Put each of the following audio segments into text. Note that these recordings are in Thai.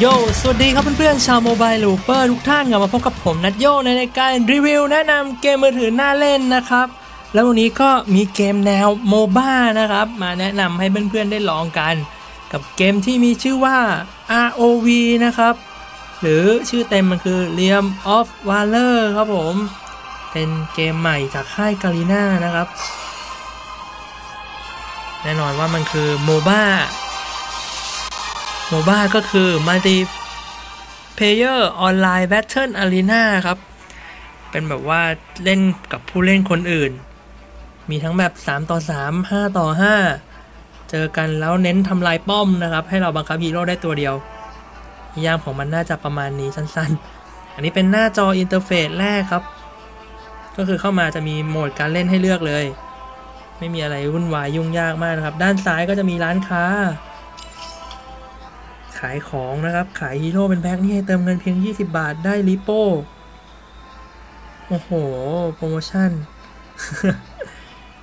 โย สวัสดีครับเพื่อนๆ ชาวโมบายลูเปอร์ทุกท่านกลับมาพบกับผมนัดโยในรายการรีวิวแนะนำเกมมือถือน่าเล่นนะครับ แล้ววันนี้ก็มีเกมแนวโมบ้านะครับ มาแนะนำให้เพื่อนๆ ได้ลองกัน กับเกมที่มีชื่อว่า ROV นะครับ หรือชื่อเต็มมันคือ Realm of Valor ครับผม เป็นเกมใหม่จากค่ายกาลีน่านะครับ แน่นอนว่ามันคือโมบ้า โมบ้าก็คือ Multi Player Online Battle Arena ครับ เป็นแบบว่าเล่นกับผู้เล่นคนอื่น มีทั้งแบบ3ต่อ3 5 ต่อ 5 เจอกันแล้วเน้นทำลายป้อมนะครับ ให้เราบังคับฮีโร่ได้ตัวเดียวนิยามของมันน่าจะประมาณนี้สั้นๆ อันนี้เป็นหน้าจออินเทอร์เฟซแรกครับ ก็คือเข้ามาจะมีโหมดการเล่นให้เลือกเลย ไม่มีอะไรวุ่นวายยุ่งยากมากนะครับ ด้านซ้ายก็จะมีร้านค้า ขายของนะครับ ขายฮีโร่เป็นแพ็คนี่ให้เติมเงินเพียง 20 บาทได้ลิโป้ โอ้โห โปรโมชั่น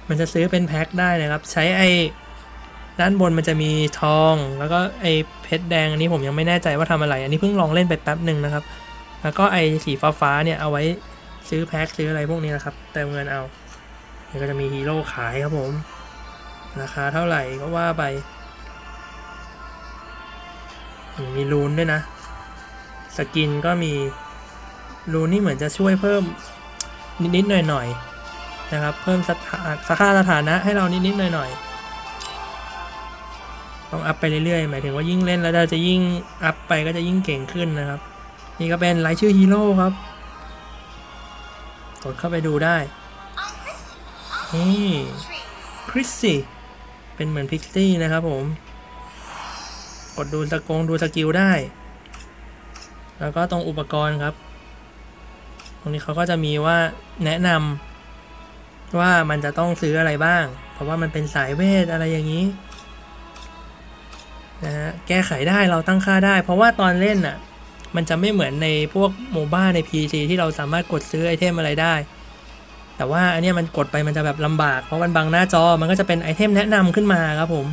มันจะซื้อเป็นแพ็คได้นะครับ ใช้ไอ้ด้านบนมันจะมีทอง แล้วก็ไอ้เพชรแดงอันนี้ผมยังไม่แน่ใจว่าทำอะไร อันนี้เพิ่งลองเล่นไปแป๊บหนึ่งนะครับ แล้วก็ไอ้สีฟ้าฟ้าๆเนี่ยเอาไว้ซื้อแพ็คซื้ออะไรพวกนี้นะครับ เติมเงินเอานี่ก็จะมีฮีโร่ขายครับผม ราคาเท่าไหร่ก็ว่าไป มีรูนด้วยนะ สกินก็มีรูนนี่เหมือนจะช่วยเพิ่มนิดๆหน่อยๆนะครับ เพิ่มสถาสค่าสถานะให้เรานิดๆหน่อยๆต้องอัพไปเรื่อยๆ หมายถึงว่ายิ่งเล่นแล้วเราจะยิ่งอัพไปก็จะยิ่งเก่งขึ้นนะครับ นี่ก็เป็นรายชื่อฮีโร่ครับ กดเข้าไปดูได้นี่คริสซี่เป็นเหมือนพิกซี่นะครับผม กดดูสกงดูสกิลได้ แล้วก็ตรงอุปกรณ์ครับ ตรงนี้เขาก็จะมีว่าแนะนำว่ามันจะต้องซื้ออะไรบ้าง เพราะว่ามันเป็นสายเวทอะไรอย่างนี้นะฮะแก้ไขได้เราตั้งค่าได้ เพราะว่าตอนเล่นน่ะ มันจะไม่เหมือนในพวกโมบ้าใน PC ที่เราสามารถกดซื้อไอเทมอะไรได้ แต่ว่าอันนี้มันกดไปมันจะแบบลำบาก เพราะมันบังหน้าจอมันก็จะเป็นไอเทมแนะนำขึ้นมาครับผม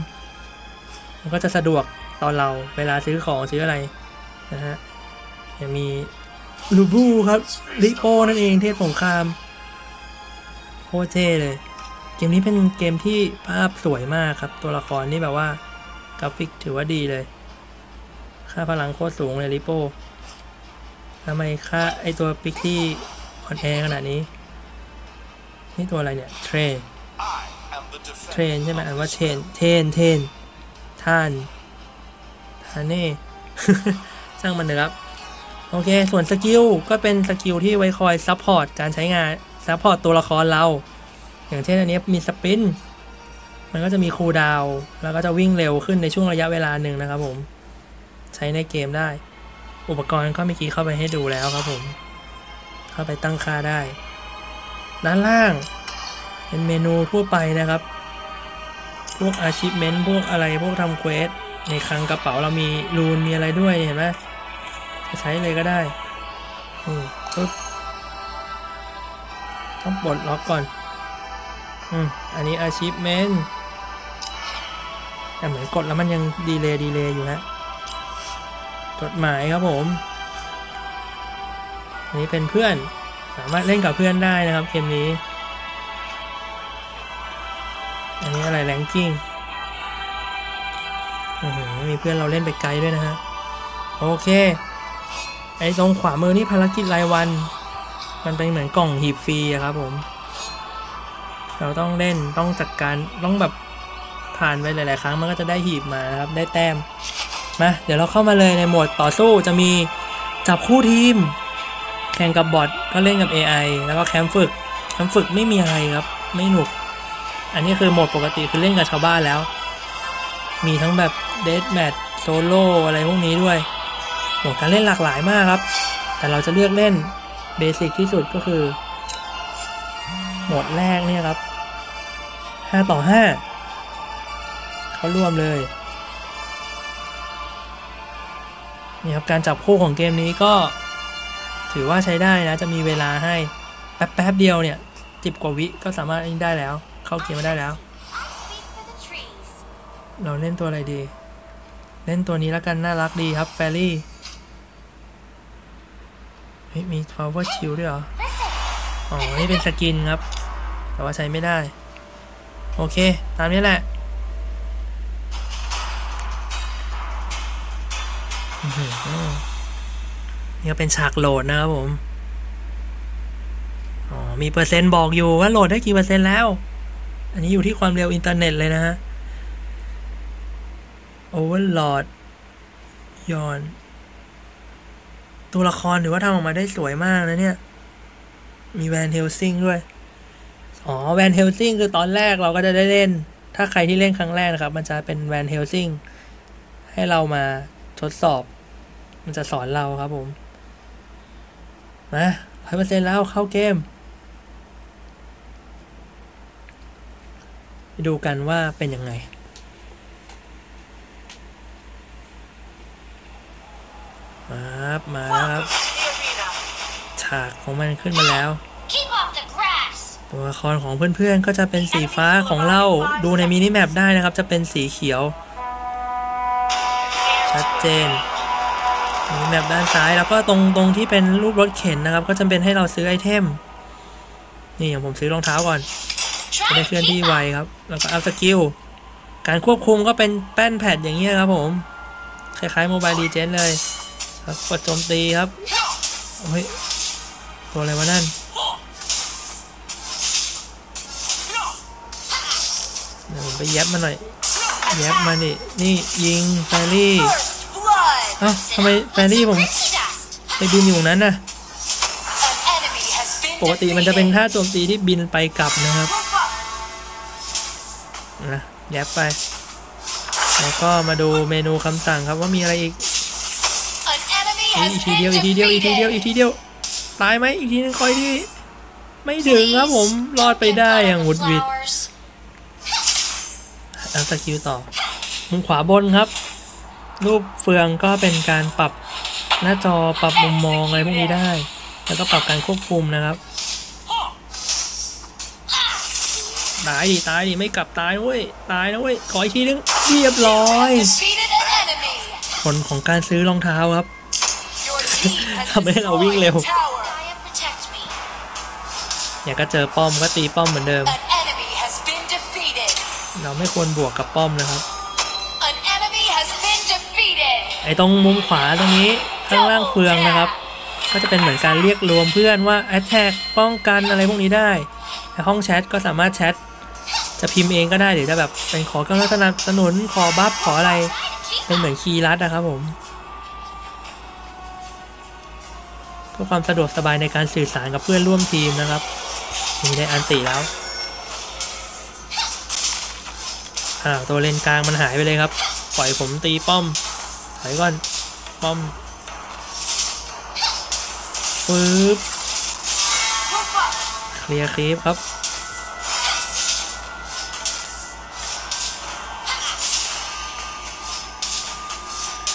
มันก็จะสะดวก ตอนเราเวลาซื้อของซื้ออะไรนะฮะยังมีลูบูครับลิโปนั่นเองเทพสงครามโคตรเท่เลย เกมนี้เป็นเกมที่ภาพสวยมากครับ ตัวละครนี่แบบว่ากราฟิกถือว่าดีเลย ค่าพลังโคตรสูงเลยลิโปทำไมค่าไอตัวปิกที่อ่อนแอขนาดนี้ นี่ตัวอะไรเนี่ยเทรนเทรนใช่ไหมอ่านว่าเชนเทนเทนท่าน ท่านนี่ช่างมันเถอะครับ โอเค ส่วนสกิลก็เป็นสกิลที่ไว้คอยซัพพอร์ตการใช้งานซัพพอร์ตตัวละครเรา อย่างเช่นอันนี้มีสปิน มันก็จะมีคูลดาวแล้วก็จะวิ่งเร็วขึ้นในช่วงระยะเวลาหนึ่งนะครับผม ใช้ในเกมได้ อุปกรณ์ก็เมื่อกี้เข้าไปให้ดูแล้วครับผม เข้าไปตั้งค่าได้ ด้านล่างเป็นเมนูทั่วไปนะครับ พวก achievement พวกอะไรพวกทำเควส ในคลังกระเป๋าเรามีรูนมีอะไรด้วยเห็นไหมจะใช้เลยก็ได้นี่ปึ๊บต้องปลดล็อกก่อน อืม อันนี้ achievement แต่เหมือนกดแล้วมันยังดีเลย์ดีเลย์อยู่ฮะจดหมายครับผม อันนี้เป็นเพื่อน สามารถเล่นกับเพื่อนได้นะครับเกมนี้ อันนี้อะไรแรงกิ้ง มีเพื่อนเราเล่นไปไกลด้วยนะฮะ โอเค ไอ้ตรงขวามือนี่ภารกิจรายวัน มันเป็นเหมือนกล่องหีบฟรีอะครับผม เราต้องเล่นต้องจัดการต้องแบบผ่านไปหลาย ๆ ครั้งมันก็จะได้หีบมานะครับ ได้แต้ม มาเดี๋ยวเราเข้ามาเลยในโหมดต่อสู้จะมีจับคู่ทีม แข่งกับบอทก็เล่นกับ AI แล้วก็แคมป์ฝึก แคมป์ฝึกไม่มีอะไรครับ ไม่หนุก อันนี้คือโหมดปกติคือเล่นกับชาวบ้านแล้ว มีทั้งแบบเดทแมทโซโล่อะไรพวกนี้ด้วยโหมดการเล่นหลากหลายมากครับ แต่เราจะเลือกเล่นเบสิกที่สุดก็คือ โหมดแรกเนี่ยครับ 5 ต่อ 5 เขาร่วมเลย นี่ครับการจับคู่ของเกมนี้ก็ถือว่าใช้ได้นะ จะมีเวลาให้ แป๊บๆเดียวเนี่ยจิบกว่าวิก็สามารถได้แล้ว เข้าเกมมาได้แล้ว เราเล่นตัวอะไรดี เล่นตัวนี้แล้วกัน น่ารักดีครับ แฟรี่เฮ้ยมี power shield ด้วยเหรอ อ๋อ นี่เป็นสกินครับ แต่ว่าใช้ไม่ได้ โอเค ตามนี้แหละนี่ก็เป็นฉากโหลดนะครับผม อ๋อ มีเปอร์เซ็นต์บอกอยู่ว่าโหลดได้กี่เปอร์เซ็นต์แล้ว อันนี้อยู่ที่ความเร็วอินเทอร์เน็ตเลยนะฮะ Overlord ยอน ตัวละครถือว่าทำออกมาได้สวยมากนะเนี่ย มีแวนเฮลซิงด้วย อ๋อแวนเฮลซิงคือตอนแรกเราก็จะได้เล่น ถ้าใครที่เล่นครั้งแรกนะครับ มันจะเป็นแวนเฮลซิงให้เรามาทดสอบ มันจะสอนเราครับผมมาร้อยเปอร์เซ็นต์แล้วเข้าเกมไปดูกันว่าเป็นยังไง มาครับมาแล้วครับฉากของมันขึ้นมาแล้ว Keep off the grass. ตัวละครของเพื่อนๆก็จะเป็นสีฟ้าของเราดูในมินิแมปได้นะครับ จะเป็นสีเขียว ชัดเจนมินิแมปด้านซ้ายแล้วก็ตรงตรงที่เป็นรูปรถเข็นนะครับ ก็จะเป็นให้เราซื้อไอเทม นี่อย่างผมซื้อรองเท้าก่อนจะ Try ได้ to เคลื่อนที่ keep ไว up. ครับ แล้วก็อัพสกิลการควบคุมก็เป็นแป้นแพดอย่างเงี้ยครับผม คล้ายๆโมบายดีเจนเลย ครับกดโจมตีครับโอ้ยตัวอะไรวะนั่นเดี๋ยวผมไปแย็บมาหน่อยแย็บมานี่นี่ยิงแฟรี่เอ้าทำไมแฟรี่ผมไปบินอยู่นั้นน่ะปกติมันจะเป็นท่าโจมตีที่บินไปกลับนะครับนะแย็บไป แล้วก็มาดูเมนูคำสั่งครับว่ามีอะไรอีก อ้ย has อีกทีเดียว been อีกทีเดียวอีกทีเดียวอีก defeated. ทีเดียวตายไหมอีกทีนึงคอยที่ไม่ถึงครับผมรอดไปได้อย่างหวุดหวิด Flowers. อัพสกิลต่อมุมขวาบนครับ รูปเฟืองก็เป็นการปรับหน้าจอปรับมุมมองอะไรพวกนี้ได้ แล้วก็ปรับการควบคุมนะครับตายดิตายดิไม่กลับตายนะเว้ยตายนะเว้ยขออีกทีนึงเรียบร้อย Defeated an enemy. ผลของการซื้อรองเท้าครับ Your team has ทำให้เราวิ่งเร็ว destroyed a tower. Gaia protect me. เนี่ยก็เจอป้อมก็ตีป้อมเหมือนเดิม An enemy has been defeated. เราไม่ควรบวกกับป้อมนะครับ An enemy has been defeated. ไอ้ตรงมุมขวาตรงนี้ข้างล่างเฟืองนะครับ ก็จะเป็นเหมือนการเรียกรวมเพื่อนว่า attack ป้องกันอะไรพวกนี้ได้แต่ห้องแชทก็สามารถแชทจะพิมพ์เองก็ได้หรือจะแบบเป็นขอกำลังสนับสนุนขอบัฟขออะไร เป็นเหมือนคีย์ลัดนะครับผม พื่อความสะดวกสบายในการสื่อสารกับเพื่อนร่วมทีมนะครับมีได้อันติแล้วอ่าตัวเลนกลางมันหายไปเลยครับ ปล่อยผมตีป้อมถอยก่อนป้อมปึ๊บเคลียร์คลิปครับ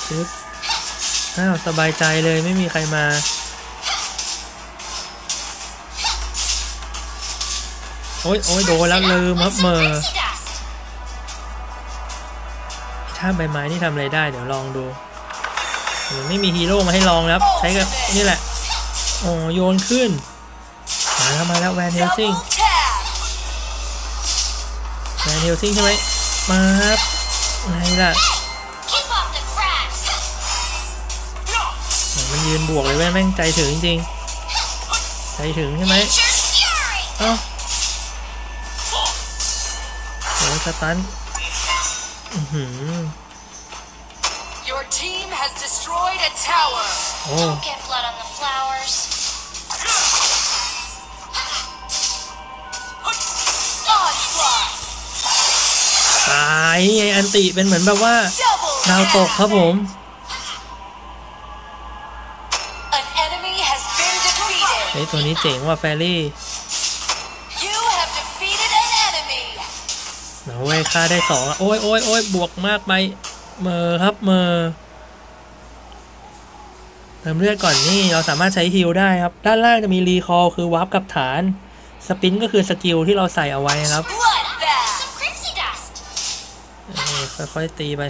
จึ๊บอ้าวสบายใจเลยไม่มีใครมา โอ๊ยโอ๊ยโดนแล้วลืมครับเมอ Pixie dust. ถ้าใบไม้นี่ทำอะไรได้ เดี๋ยวลองดูมันไม่มีฮีโร่มาให้ลองแล้วใช้กับนี่แหละ โอ้โยนขึ้น มาแล้วมาแล้วแวนเฮลซิงแมนเฮลซิงใช่ไหมมาครับไงล่ะมันยืนบวกเลยแม่งแม่งใจถึงจริง ใจถึงใช่ไหม Nature's fury. เอ้า สตันอือหือ Your team has destroyed a tower. โอ้ Don't get blood on the flowers. Onslaught. ตายไงอันติเป็นเหมือนแบบว่า Double ดาวตก tap. ครับผม An enemy has been defeated. เฮ้ยตัวนี้เจ๋งว่ะแฟรี่ เอาเว้ยค่าได้สองอะโอ้ยโอ้ยโอ้ยบวกมากไปเมอครับเมอเติมเลือดก่อนนี่เราสามารถใช้ฮิลได้ครับ ด้านล่างจะมีรีคอลคือวาร์ปกับฐาน สปินก็คือสกิลที่เราใส่เอาไว้นะครับ Bloodbath. Some crimson dust. เออค่อยๆตีไป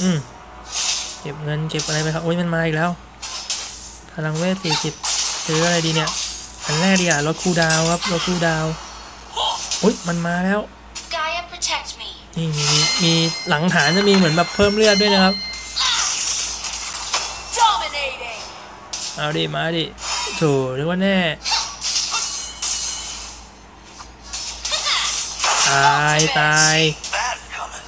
อืมเก็บเงินเก็บอะไรไปครับ โอ้ยมันมาอีกแล้ว Oh, พลังเวทสี่สิบซื้ออะไรดีเนี่ย อันแรกดีอะลดคูลดาวน์ครับลดคูลดาวน์ อุ้ยมันมาแล้ว Gaia, protect me. นี่มีมีมีหลังฐานจะมีเหมือนแบบเพิ่มเลือดด้วยนะครับ Dominating. เอาดิมาดิโถนึกว่าแน่ ตายตาย That coming.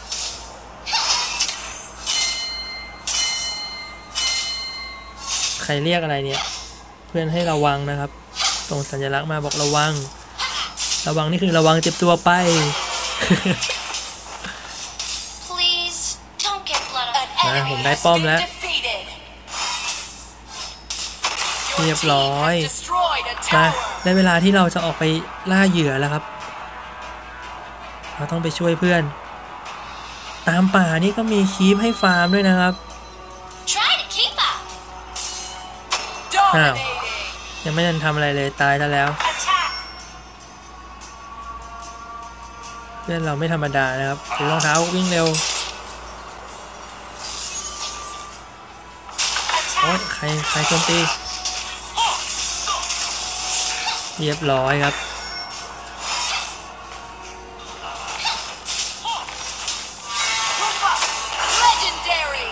ใครเรียกอะไรเนี่ย เพื่อนให้ระวังนะครับส่งสัญลักษณ์มาบอกระวัง ระวังนี่คือระวังเจ็บตัวไป Please don't get blood on Nah, enemy ผมได้ has ป้อม been แล้ว defeated. เรียบร้อย Your team has destroyed a มา tower. ได้เวลาที่เราจะออกไปล่าเหยื่อแล้วครับ เราต้องไปช่วยเพื่อน ตามป่านี่ก็มีคีปให้ฟาร์มด้วยนะครับ Try to keep up. Dominating. ยังไม่ทันทำอะไรเลยตายซะแล้ว พื่อนเราไม่ธรรมดานะครับถือรองเท้าวิ่งเร็วโอ๊ย Attack. ใครใครโจมตีเรียบร้อยครับ Legendary.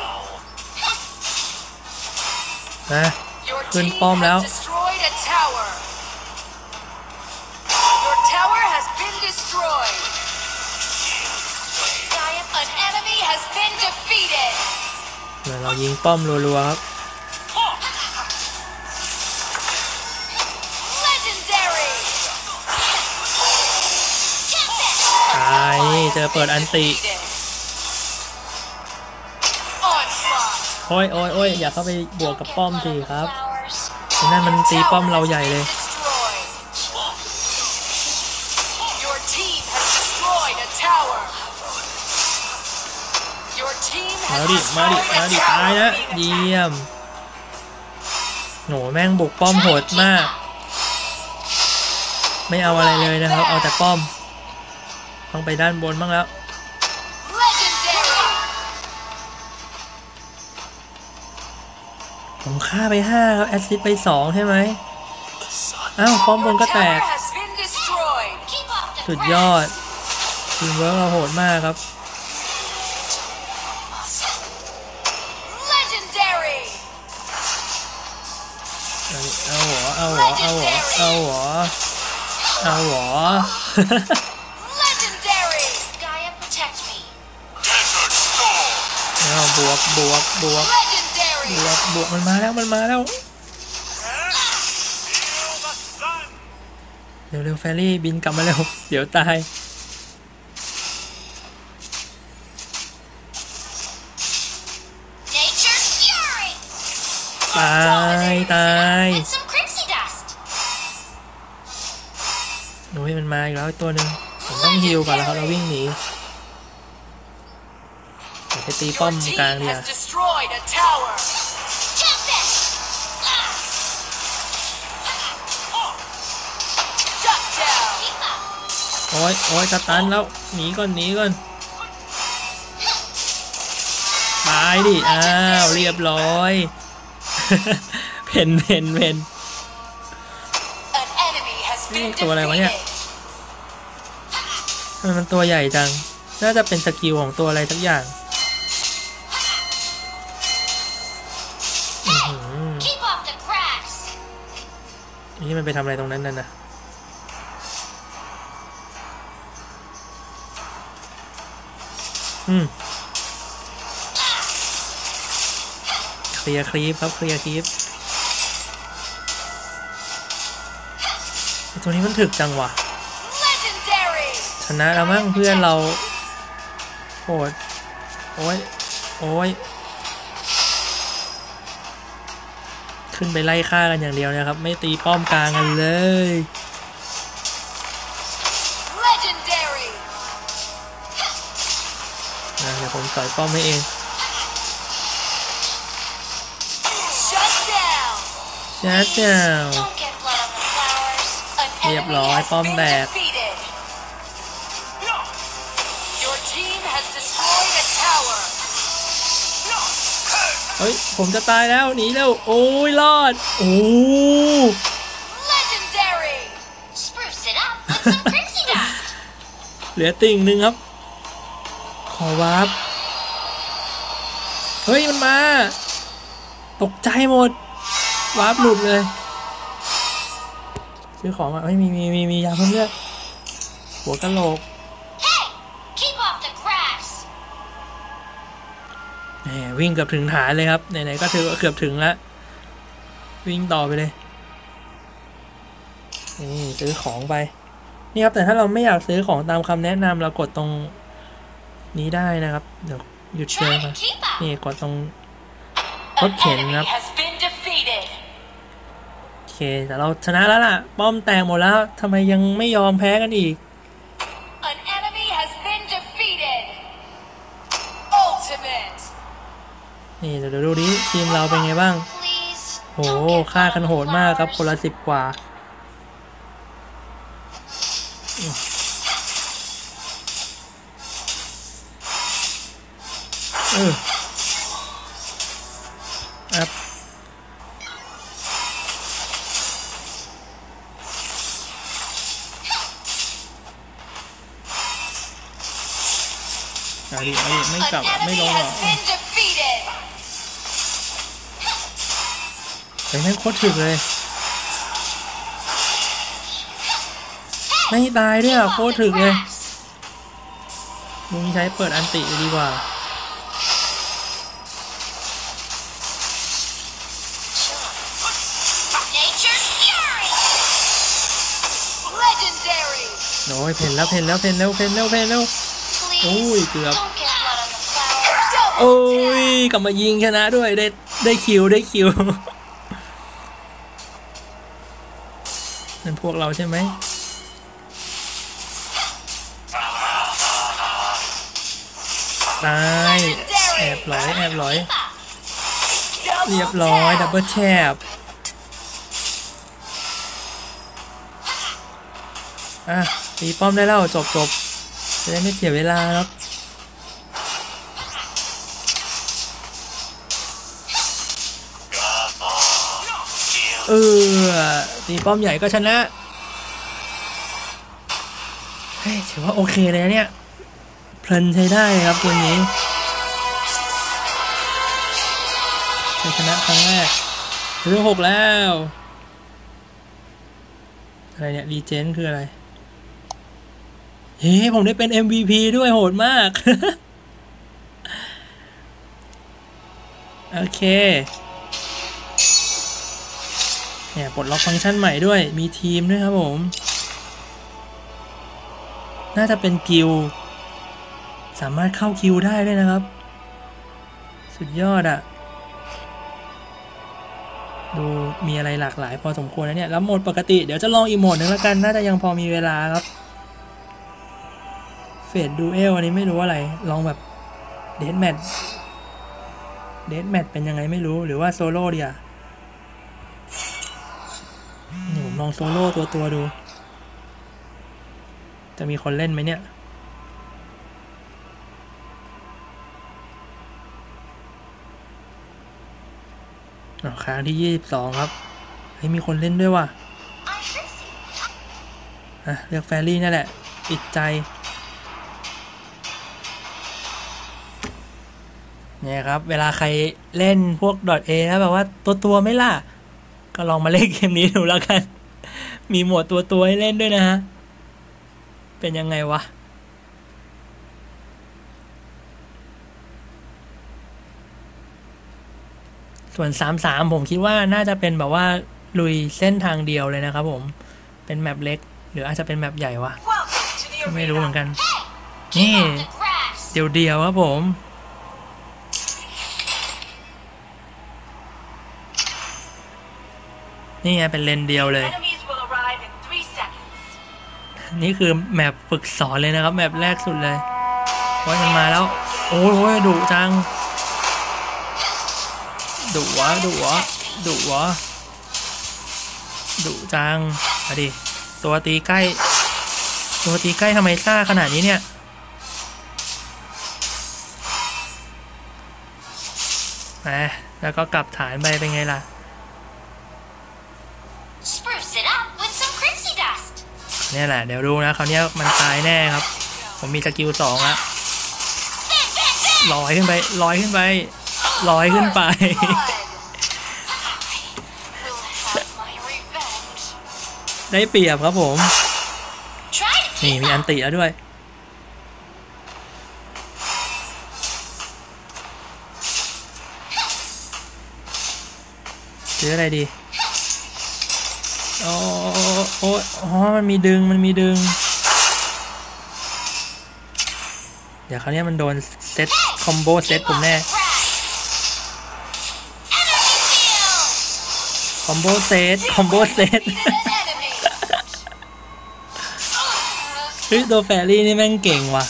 นะ Your ขึ้น team ป้อมแล้ว ยวเรายิงป้อมรัวๆครับ Legendary. ตายนี่เจอเปิดอันติ Defeated. Onslaught. โอ้ยโอ้ยโอ้ยอย่าเข้าไปบวกกับป้อมสิครับ Flowers. ไอ้นั่นมันตีป้อมเราใหญ่เลย มาดิ มาดิ มาดิตาย tower. นะเยี่ยมโหนแม่งบุกป้อมโหดมาก ไม่เอาอะไรเลยนะครับ เอาแต่ป้อม ต้องไปด้านบนบ้างแล้วผมฆ่าไปห้าครับแอสซิดไปสองใช่ไหมอ้าวป้อมบนก็แตก สุดยอดทีมเวิร์กเราโหดมากครับ Desert storm. เอาบวกบวกบวก Legendary. บวกบวกมันมาแล้วมันมาแล้ว Feel the sun. เร็วเร็วแฟรี่บินกลับมาเร็ว เดี๋ยวตาย Nature's fury. ตายตาย นูให้มันมาอีกแล้วตัวหนึ่งผมต้องฮิวก่อนแล้วครับเราวิ่งหนีเดี๋ยวไปตีป้อ Your ม team กลางเดียว has destroyed a tower. Tempest. Shut down. โอ้ยโอ้ยจะตันแล้ว หนีก่อนหนีก่อนตายดิ อ้าว เรียบร้อย เพนเพนเพน An enemy has been นี่ตัวอะไรวะเนี่ย defeated. ทำไมมันตัวใหญ่จัง น่าจะเป็นสกิลของตัวอะไรสักอย่างอื้อหือ Keep off the cracks. นี่มันไปทำอะไรตรงนั้นน่ะนะอืมเคลียร์คลีปครับเคลียร์คลีปไอ้ตัวนี้มันถึกจังวะ Legendary. ชนะแล้วมั้งเพื่อนเราโหดโอ้ยโอ้ยขึ้นไปไล่ฆ่ากันอย่างเดียวนะครับ ไม่ตีป้อมกลางกันเลย Legendary. นะเดี๋ยวผมสอยป้อมให้เอง Shut down. ชัดเจ้า Don't get blood on the flowers. An enemy เรียบร้อย has ป้อม been แตก เฮ้ย ผมจะตายแล้ว หนีเร็ว โอ้ย รอด โอ้ Legendary! Spruce it up with some crazy dust. เหลือติ่งหนึ่งครับ ขอวาร์ปเฮ้ย มันมา ตกใจหมด วาร์ปหลุดเลย ซื้อของอะเฮ้ย มีมีมีมียาเพิ่มเลือดหัวกะโหลก วิ่งเกือบถึงฐานเลยครับ ไหนๆก็ถือว่าเกือบถึงแล้ว วิ่งต่อไปเลย นี่ซื้อของไป นี่ครับ แต่ถ้าเราไม่อยากซื้อของตามคำแนะนำเรากดตรงนี้ได้นะครับ เดี๋ยวหยุดเชิญ Try มานี่กดตรง An What can enemy up? has been defeated. โอเคแต่เราชนะแล้วล่ะ ป้อมแตกหมดแล้วทำไมยังไม่ยอมแพ้กันอีก นี่เดี๋ยวดูดิทีมเราเป็นไงบ้าง โหฆ่ากันโหดมากครับคนละสิบกว่า เอออัพเอาดิเอาดิไม่กลับอะไม่ลงหรอ เฮ้ยแม่งโคตรถึกเลย ไม่ตายด้วยอะโคตรถึกเลยมึงใช้เปิดอันติดีกว่าโอ้ยเพนแล้วเพนแล้วเพนแล้วเพนแล้วเพนแล้ว Please. Ui, kìa. Don't get blood on the flower. Double โอ้ยกลับมายิงชนะด้วยได้ได้คิวได้คิว นั่นพ วกเราใช่ไหมตายแอบหลอยแอบหลอย เรียบร้อย ดับเบิลแชบอะตีป้อมได้แล้วจบจบจะได้ไม่เสียเวลาครับ เออตีป้อมใหญ่ก็ชนะเฮ้ยถือว่าโอเคเลยนะเนี่ยเพลินใช้ได้ครับเกมนี้ชัยชนะครั้งแรกเรื่องหกแล้ว อะไรเนี่ยรีเจนคืออะไร เฮ้ผมได้เป็น MVP ด้วยโหดมาก โอเค เนี่ยปลดล็อกฟังก์ชันใหม่ด้วยมีทีมด้วยครับผม น่าจะเป็นกิลสามารถเข้าคิวได้ด้วยนะครับ สุดยอดอะดูมีอะไรหลากหลายพอสมควรนะเนี่ยแล้วโหมดปกติเดี๋ยวจะลองอีกโหมดหนึ่งแล้วกันน่าจะยังพอมีเวลาครับเฟดดูเอลอันนี้ไม่รู้อะไรลองแบบเดนแมทเดนแมทเป็นยังไงไม่รู้หรือว่าโซโล่ดีอะ ลองโซโล่ตัวตัวดู จะมีคนเล่นไหมเนี่ย ค้างที่ยี่สิบสองครับ เฮ้ยมีคนเล่นด้วยว่ะอะเลือกแฟรี่นั่นแหละปิดใจเนี่ยครับ เวลาใครเล่นพวก .a แล้วแบบว่าตัวตัวไม่ล่ะ ก็ลองมาเล่นเกมนี้ดูแล้วกัน มีหมวดตัวตัวให้เล่นด้วยนะฮะ เป็นยังไงวะ ส่วน 3-3 ผมคิดว่าน่าจะเป็นแบบว่า ลุยเส้นทางเดียวเลยนะครับผม เป็นแมปเล็ก หรืออาจจะเป็นแมปใหญ่วะ ไม่รู้เหมือนกัน นี่ Off the grass. เดียวๆครับผมนี่ไงเป็นเลนเดียวเลย นี่คือแมปฝึกสอนเลยนะครับ แมปแรกสุดเลยโอ้ยมันมาแล้วโอ้ยโอ้ยดุจังดุวะดุวะดุวะดุจังมาดิตัวตีใกล้ ตัวตีใกล้ทำไมซ่าขนาดนี้เนี่ยมาแล้วก็กลับฐานไปเป็นไงล่ะ เนี่ยแหละ เดี๋ยวดูนะคราวนี้มันตายแน่ครับ ผมมีสกิลสองละลอยขึ้นไปลอยขึ้นไปลอยขึ้นไป ได้เปรียบครับผม นี่มีอันติแล้วด้วย ซื้ออะไรดี โอ้ โอ้อ๋อมันมีดึงมันมีดึง เดี๋ยวคราวเนี้ยมันโดนเซตคอมโบเซตผมแน่คอมโบเซตคอมโบเซตเฮ้ยตัวแฟรี่นี่แม่งเก่งว่ะ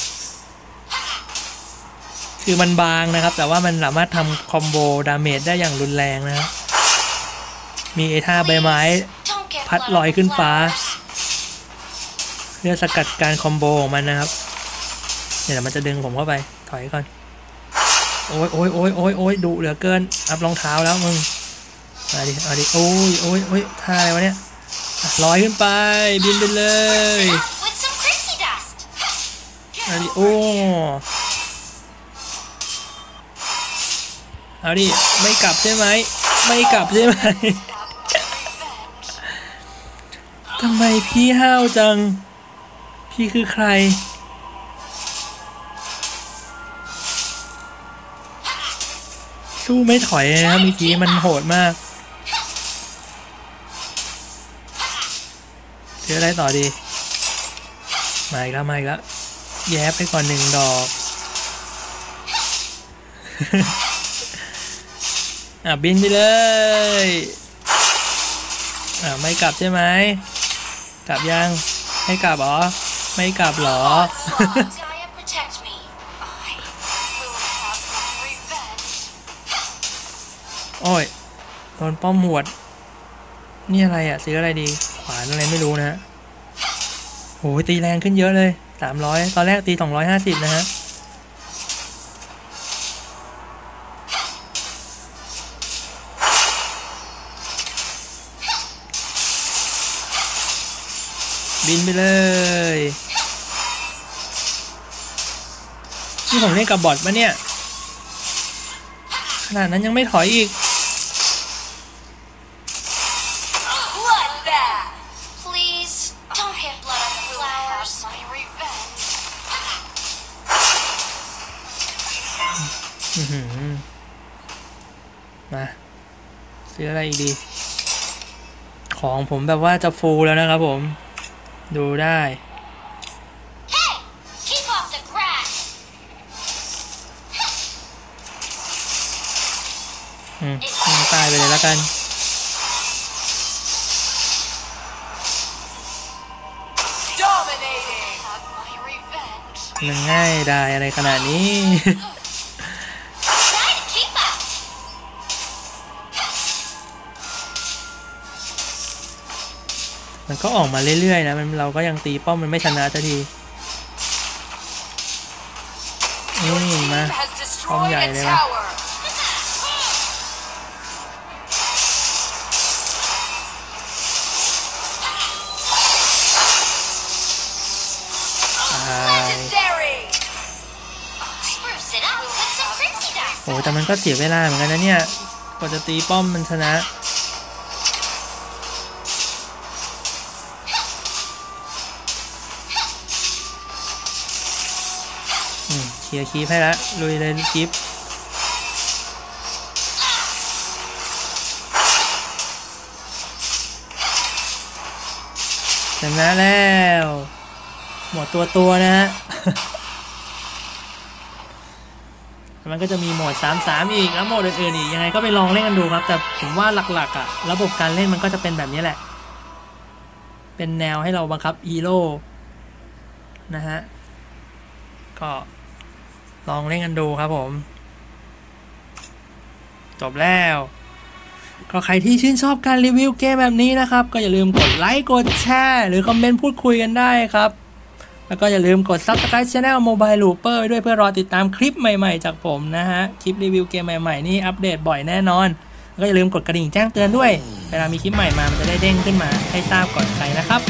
คือมันบางนะครับ แต่ว่ามันสามารถทำคอมโบดาเมจได้อย่างรุนแรงนะครับ มีไอท่าใบไม้ พัดลอยขึ้นฟ้าเพื่อสกัดการคอมโบของมันนะครับเดี๋ยวมันจะดึงผมเข้าไปถอยก่อนโอ้ยโอ้ยโอ้ยโอ้ยโอ้ยดุเหลือเกินอัพรองเท้าแล้วมึงมาดิเอาดิโอ้ยโอ้ยโอ้ยท่าอะไรวะเนี่ยลอยขึ้นไปบินไปเลยเอาดิโอ้เอาดิไม่กลับใช่ไหมไม่กลับใช่ไหม ทำไมพี่ห้าวจัง พี่คือใคร สู้ไม่ถอยนะครับเมื่อกี้มันโหดมากเจออะไรต่อดี มาอีกแล้วมาอีกแล้ว แย้ไปก่อนหนึ่งดอกอะบินไปเลย อะไม่กลับใช่ไหม กลับยังไม่กลับเหรอ ไม่กลับเหรอ Gaia, protect me. I will have my revenge. โอ้ยโดนป้อมหวด นี่อะไรอะซื้ออะไรดีขวานอะไรไม่รู้นะฮะโหตีแรงขึ้นเยอะเลยสามร้อยตอนแรกตีสองร้อยห้าสิบนะฮะ บินไปเลยนี่ผมเล่นกับบอทปะเนี่ย ขนาดนั้นยังไม่ถอยอีก Bloodbath. Please, don't get blood on the Will have flowers. my revenge. อื้อหือมาซื้ออะไรอีกดี ของผมแบบว่าจะฟูลแล้วนะครับผม ดูได้ Hey, keep off the grass. อืมยิงตายไปเลยแล้วกัน Dominating. Have my revenge. มันง่ายได้อะไรขนาดนี้ มันก็ออกมาเรื่อยๆนะมันเราก็ยังตีป้อมมันไม่ชนะสักทีนี่มา Has destroyed nhảy a đây mà. tower. ตาย Legendary. Spruce it up with some Crixie dust. โอ้แต่มันก็เสียเวลาเหมือนกันนะเนี่ยกว่าจะตีป้อมมันชนะ เคลียร์คีปให้ละลุยเลยคีปชนะแล้ว หมดตัวตัวนะฮะมันก็จะมีโหมด 3-3 อีก แล้วโหมดอื่นๆอีก ยังไงก็ไปลองเล่นกันดูครับ แต่ผมว่าหลักๆอะ ระบบการเล่นมันก็จะเป็นแบบนี้แหละ เป็นแนวให้เราบังคับฮีโร่นะฮะ ก็ ลองเล่นกันดูครับผม จบแล้ว ก็ใครที่ชื่นชอบการรีวิวเกมแบบนี้นะครับ ก็อย่าลืมกดไลค์กดแชร์หรือคอมเมนต์พูดคุยกันได้ครับ แล้วก็อย่าลืมกด Subscribe Channel Mobile Looper ด้วยเพื่อรอติดตามคลิปใหม่ๆ จากผมนะฮะ คลิปรีวิวเกมใหม่ๆ นี่อัปเดตบ่อยแน่นอนแล้วก็อย่าลืมกดกระดิ่งแจ้งเตือนด้วย เวลามีคลิปใหม่มา มันจะได้เด้งขึ้นมาให้ทราบก่อนใครนะครับ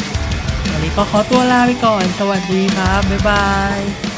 วันนี้ก็ขอตัวลาไปก่อน สวัสดีครับ บ๊ายบาย